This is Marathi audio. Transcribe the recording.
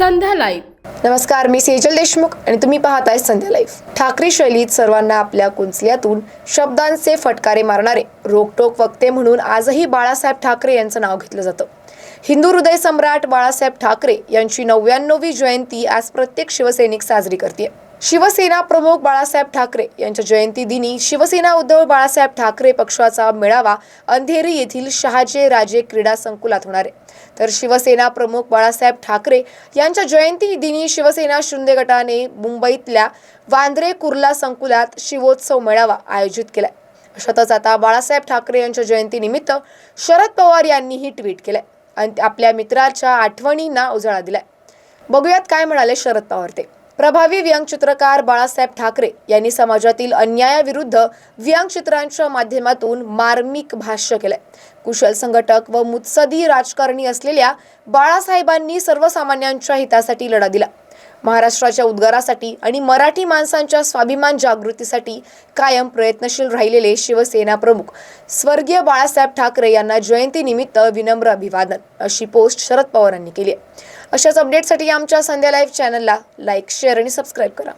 लाईव्ह. नमस्कार मी सेजल देशमुख आणि तुम्ही पाहताय संध्या लाईव्ह. ठाकरे शैलीत सर्वांना आपल्या कुंचल्यातून शब्दांचे फटकारे मारणारे रोकटोक वक्ते म्हणून आजही बाळासाहेब ठाकरे यांचं नाव घेतलं जातं. हिंदू हृदय सम्राट बाळासाहेब ठाकरे यांची नव्याण्णवी जयंती आज प्रत्येक शिवसैनिक साजरी करते शिवसेना प्रमुख बाळासाहेब ठाकरे यांच्या जयंती दिनी शिवसेना उद्धव बाळासाहेब ठाकरे पक्षाचा मेळावा अंधेरी येथील शहाजे राजे क्रीडा संकुलात होणार आहे. तर शिवसेना प्रमुख बाळासाहेब ठाकरे यांच्या जयंती दिनी शिवसेना शिंदे गटाने मुंबईतल्या वांद्रे कुर्ला संकुलात शिवोत्सव मेळावा आयोजित केलाय. अशातच आता बाळासाहेब ठाकरे यांच्या जयंतीनिमित्त शरद पवार यांनीही ट्विट केलंय आणि आपल्या मित्राच्या आठवणींना उजाळा दिलाय. बघूयात काय म्हणाले शरद पवार ते. प्रभावी व्यंगचित्रकार बाळासाहेब ठाकरे यांनी समाजातील अन्यायाविरुद्ध व्यंगचित्रांच्या माध्यमातून मार्मिक भाष्य केलंय. कुशल संघटक व मुत्सदी राजकारणी असलेल्या बाळासाहेबांनी सर्वसामान्यांच्या हितासाठी लढा दिला. महाराष्ट्राच्या उद्गारासाठी आणि मराठी माणसांच्या स्वाभिमान जागृतीसाठी कायम प्रयत्नशील राहिलेले शिवसेना प्रमुख स्वर्गीय बाळासाहेब ठाकरे यांना जयंतीनिमित्त विनम्र अभिवादन अशी पोस्ट शरद पवारांनी केली आहे. अशाच अपडेटसाठी आमच्या संध्या लाईव्ह चॅनलला लाईक शेअर आणि सबस्क्राईब करा.